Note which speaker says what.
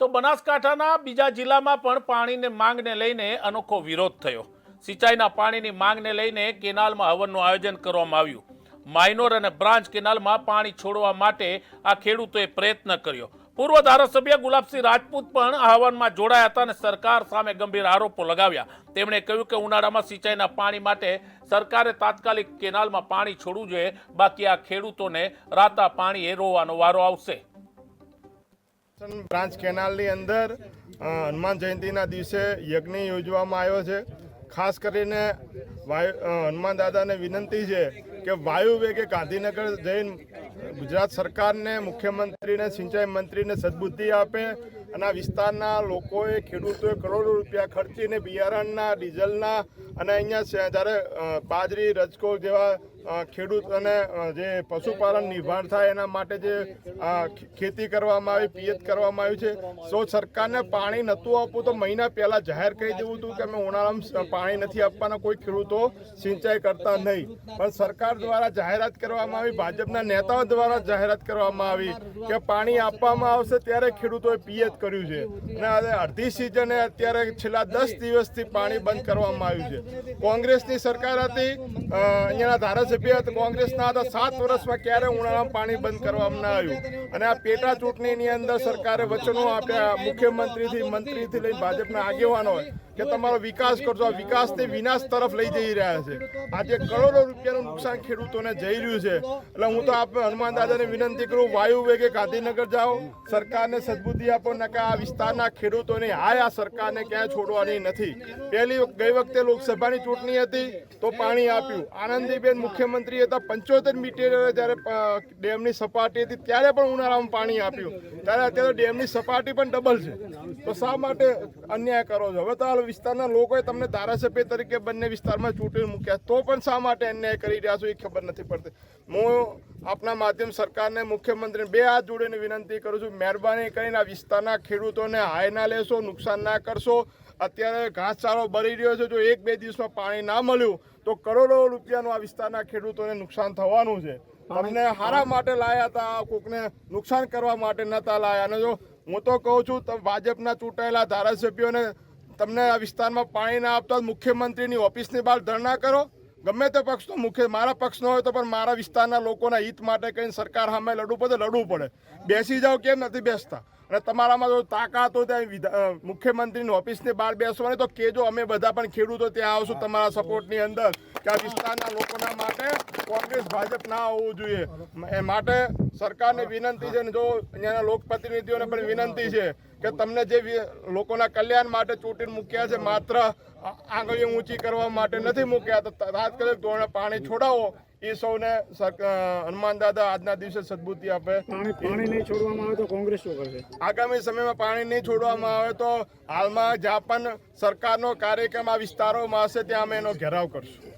Speaker 1: તો બનાસકાંઠાના બીજા જિલ્લામાં પણ પાણીની માંગને લઈને અનોખો વિરોધ થયો. સિંચાઈના પાણીની માંગને લઈને કેનાલમાં હવનનું આયોજન કરવામાં આવ્યું. માઇનોર અને બ્રાન્ચ કેનાલમાં પાણી છોડવા માટે આ ખેડૂતોએ પ્રયત્ન કર્યો. પૂર્વ ધારાસભ્ય ગુલાબસિંહ રાજપૂત પણ હવનમાં જોડાયા હતા અને સરકાર સામે ગંભીર આરોપો લગાવ્યા. તેમણે કહ્યું કે ઉનાળામાં સિંચાઈના પાણી માટે સરકારે તાત્કાલિક કેનાલમાં પાણી છોડવું જોઈએ. બાકી આ ખેડૂતોને રાતા પાણીએ રોવાનો વારો આવશે.
Speaker 2: બ્રાન્ચ કેનાલની અંદર હનુમાન જયંતિના દિવસે યજ્ઞ યોજવામાં આવ્યો છે. ખાસ કરીને વાયુ હનુમાન દાદાને વિનંતી છે કે વાયુ વેગે ગાંધીનગર જઈને ગુજરાત સરકારને, મુખ્યમંત્રીને, સિંચાઈ મંત્રીને સદબુદ્ધિ આપે અને આ વિસ્તારના લોકોએ ખેડૂતોએ કરોડો રૂપિયા ખર્ચીને બિયારણના, ડીઝલના અને અહીંયા જ્યારે બાજરી, રજકો જેવા ખેડૂત અને જે પશુપાલન નિર્ભર થાય એના માટે જે ખેતી કરવામાં આવી, પિયત કરવામાં આવ્યું છે. સો સરકારને પાણી નહોતું આપવું તો મહિના પહેલાં જાહેર કરી દેવું હતું કે અમે ઉનાળામાં પાણી નથી આપવાના, કોઈ ખેડૂતો સિંચાઈ કરતા નહીં. પણ સરકાર દ્વારા જાહેરાત કરવામાં આવી, ભાજપના નેતાઓ દ્વારા જાહેરાત કરવામાં આવી કે પાણી આપવામાં આવશે ત્યારે ખેડૂતોએ પિયત કર્યું છે. અને અડધી સિઝને અત્યારે છેલ્લા દસ દિવસથી પાણી બંધ કરવામાં આવ્યું છે. કોંગ્રેસની સરકાર હતી અહીંયાના ધારાસભ્ય હતા કોંગ્રેસના હતા સાત વર્ષમાં ક્યારે ઉનાળામાં પાણી બંધ કરવામાં ના આવ્યું. અને આ પેટા ચૂંટણીની અંદર સરકારે વચનો આપ્યા મુખ્યમંત્રીથી મંત્રીથી લઈને ભાજપના આગેવાનો કે તમારો વિકાસ કરજો. આ વિકાસથી વિનાશ તરફ લઈ જઈ રહ્યા છે. આજે કરોડો રૂપિયાનું નુકસાન ખેડૂતોને જઈ રહ્યું છે. એટલે હું તો આપ હનુમાન દાદાને વિનંતી કરું વાયુ વેગે ગાંધીનગર જાઓ સરકારને સદબુદ્ધિ આપો ને કે આ વિસ્તારના ખેડૂતોની હાય આ સરકારને ક્યાંય છોડવાની નથી. પહેલી ગઈ વખતે લોકસભાની ચૂંટણી હતી તો પાણી આપ્યું. આનંદીબેન મુખ્યમંત્રી હતા પંચોતેર મીટર જ્યારે ડેમની સપાટી હતી ત્યારે પણ ઉનાળામાં પાણી આપ્યું. ત્યારે અત્યારે ડેમની સપાટી પણ ડબલ છે. તો શા માટે અન્યાય કરો છો? હવે તો આ વિસ્તારના લોકોએ તમને ધારાસભ્ય તરીકે બંને વિસ્તારમાં ચૂંટણી મૂક્યા. તો પણ શા માટે અન્યાય કરી રહ્યા છો એ ખબર નથી પડતી. હું આપના માધ્યમ સરકારને મુખ્યમંત્રીને બે હાથ જોડીને વિનંતી કરું છું. મહેરબાની કરીને આ વિસ્તારના ખેડૂતોને હાય ના લેશો નુકસાન ના કરશો. અત્યારે ઘાસચારો બળી રહ્યો છે જો એક બે દિવસમાં પાણી ના મળ્યું તો કરોડો રૂપિયાનું આ વિસ્તારના ખેડૂતોને નુકસાન થવાનું છે. તમને હારા માટે લાયા હતા કોકને નુકસાન કરવા માટે નતા લાયા. અને જો હું તો કહું છું ભાજપના ચૂંટાયેલા ધારાસભ્યોને તમને આ વિસ્તારમાં પાણી ના આપતા મુખ્યમંત્રીની ઓફિસની બહાર ધરણા કરો. ગમે તે પક્ષનો મુખ્ય મારા પક્ષનો હોય તો પણ મારા વિસ્તારના લોકોના હિત માટે કહીને સરકાર સામે લડવું પડે લડવું પડે. બેસી જાઓ કેમ નથી બેસતા? અને તમારામાં જો તાકાત હોય ત્યાં મુખ્યમંત્રીની ઓફિસની બહાર બેસવાની, તો કેજો અમે બધા પણ ખેડૂતો ત્યાં આવશું તમારા સપોર્ટની અંદર, કે આ વિસ્તારના લોકોના માટે કોંગ્રેસ ભાજપ ના હોવું જોઈએ. એ માટે સરકારને વિનંતી છે ને જો અહીંયાના લોકપ્રતિનિધિઓને પણ વિનંતી છે કે તમને જે લોકોના કલ્યાણ માટે ચૂંટીને મૂક્યા છે, માત્ર આંગળીઓ ઊંચી કરવા માટે નથી મૂક્યા, તો તાત્કાલિક ધોરણે પાણી છોડાવો એ સૌને હનુમાન દાદા આજના દિવસે સદબુદ્ધિ આપે.
Speaker 3: પાણી પાણી નહીં છોડવામાં આવે તો કોંગ્રેસ શું કરશે?
Speaker 2: આગામી સમયમાં પાણી નહીં છોડવામાં આવે તો હાલમાં જ્યાં પણ સરકારનો કાર્યક્રમ આ વિસ્તારોમાં હશે ત્યાં અમે એનો ઘેરાવ કરશું.